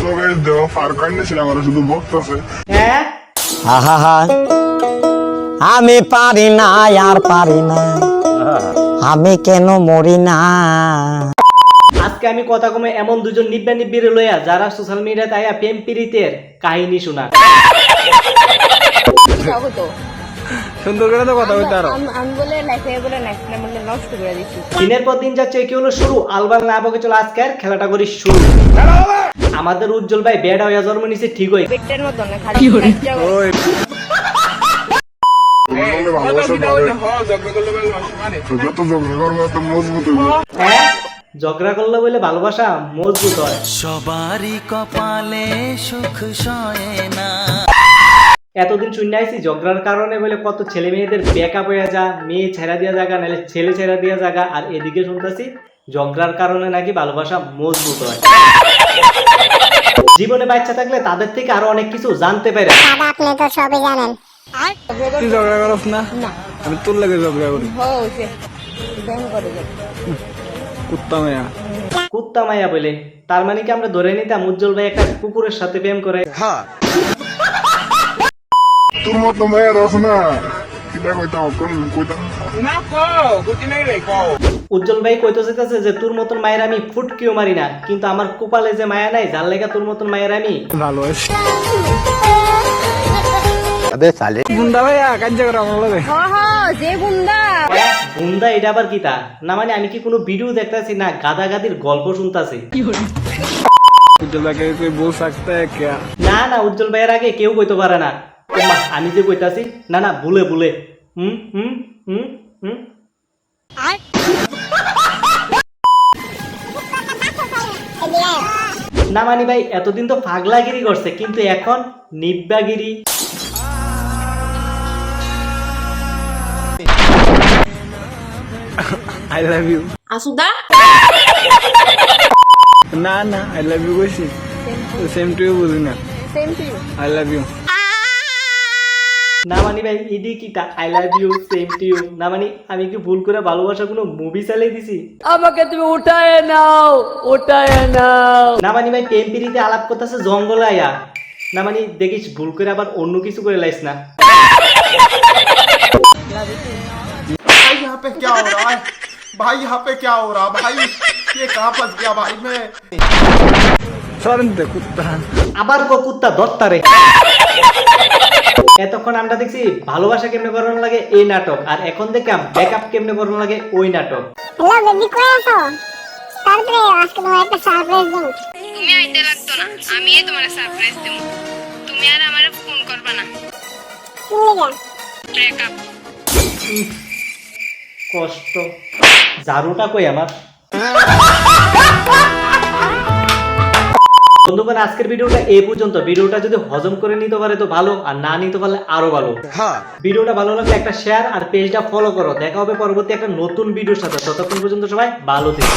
তোকে দেওয়া ফার কান্ডে আমার শুধু বকতেছে হ্যাঁ? আহা আমি পারি না আর পারি না। আমি কেন মরি না? আজকে আমি কথা কমে এমন দুজন নিব্বা নিব্বিরে লইয়া যারা সোশ্যাল মিডিয়াতে আইয়া প্রেম পীড়িতের কাহিনী শোনা সুন্দর করে তো কথা বলতে আরও। আমি বলে লাইফে বলে না বলে নষ্ট করে দিচ্ছি দিনের পর দিন যাচ্ছে কি হলো শুরু? আলবাল না বকে চলো আজকের খেলাটা করি শুরু। আমাদের উজ্জ্বল ভাই বেড়া হইয়া জন্ম নিছে ঠিক হই। পেটের মতো না খালি। ওই। হ্যাঁ? ঝগড়া করলে বলে ভালোবাসা মজবুত হয়। সবারই কপালে সুখ সয় না। এতদিন শুনে আইছি ঝগড়ার কারণে বলে কত ছেলে মেয়েদের ব্যাকআপ হয়ে যা মেয়ে ছেড়া দিয়া জায়গা নাহলে ছেলে ছেড়া দিয়া জায়গা আর এদিকে শুনতেছি ঝগড়ার কারণে নাকি ভালোবাসা মজবুত হয়। জীবনে বাচ্চা থাকলে তাদের থেকে আরও অনেক কিছু জানতে পারে। তুই ঝগড়া করস না? আমি তোর লাগে ঝগড়া করি। কুত্তা মেয়া। কুত্তা মাইয়া বলে। তার মানে কি আমরা ধরে নিতাম উজ্জ্বল ভাই একটা কুকুরের সাথে প্রেম করে? তোর মতো মেয়ের রস না কিটা কইতাম কোন উজ্জ্বল ভাই কইতে চাইতেছে যে তোর মতন মায়ের আমি ফুটকিও মারি না কিন্তু আমার কপালে যে মায়া নাই যার লেগে তোর মতন মায়ের আমি ভালো আছে বুন্দা ভাইয়া কাজ করে আমার লাগে। হ হ যে গুন্ডা বুন্দা এটা আবার কি তা? না মানে আমি কি কোনো ভিডিও দেখতাছি না গাদা গাদির গল্প শুনতাছি? তুই বউ সাকতে क्या না না উজ্জ্বল ভাইয়ের আগে কেউ কইতে পারে না। ওমা, আমি যে কইতাছি না না ভুলে ভুলে হুম হুম হুম হুম। না মানি ভাই এতদিন তো পাগলাগিরি করছে কিন্তু এখন নিব্বাগিরি। আই লাভ ইউ আসুদা? না না আই লাভ ইউ কইছি সেম টু ইউ বুঝি না। Same to you I love you না মানি ভাই ইডি কিটা I love you same to you না মানি আমি কি ভুল করে ভালোবাসা কোনো মুভি চালাই দিছি আমাকে তুমি উঠায় নাও উঠায় নাও না মানি ভাই প্রেম পিড়িতে আলাপ করতেছে জঙ্গলে আয়া না মানি দেখিস ভুল করে আবার অন্য কিছু করে লাইস না भाई यहाँ पे क्या हो रहा है भाई यहाँ पे क्या हो रहा है भाई ये कहाँ फंस गया भाई मैं সরেন তো কুত্তা আবার কো কুত্তা দত্তারে এতক্ষণ আমরা দেখছি ভালোবাসা কেমনে করানো লাগে এই নাটক আর এখন দেখলাম ব্যাকআপ কেমনে করানো লাগে ওই নাটক। হ্যালো বেবি কই আছো? তারপরে আজকে তোমার একটা সারপ্রাইজ দেবো। তুমি আইতে লাগতো না আমি তোমার সারপ্রাইজ দেবো। তুমি আর আমারে ফোন করবা না। ব্রেকআপ কষ্ট। জারুটা কই আমার? বন্ধুগণ আজকের ভিডিওটা এই পর্যন্ত। ভিডিওটা যদি হজম করে নিতে পারে তো ভালো আর না নিতে পারলে আরও ভালো। ভিডিওটা ভালো লাগলে একটা শেয়ার আর পেজটা ফলো করো। দেখা হবে পরবর্তী একটা নতুন ভিডিওর সাথে। ততক্ষণ পর্যন্ত সবাই ভালো থেকো।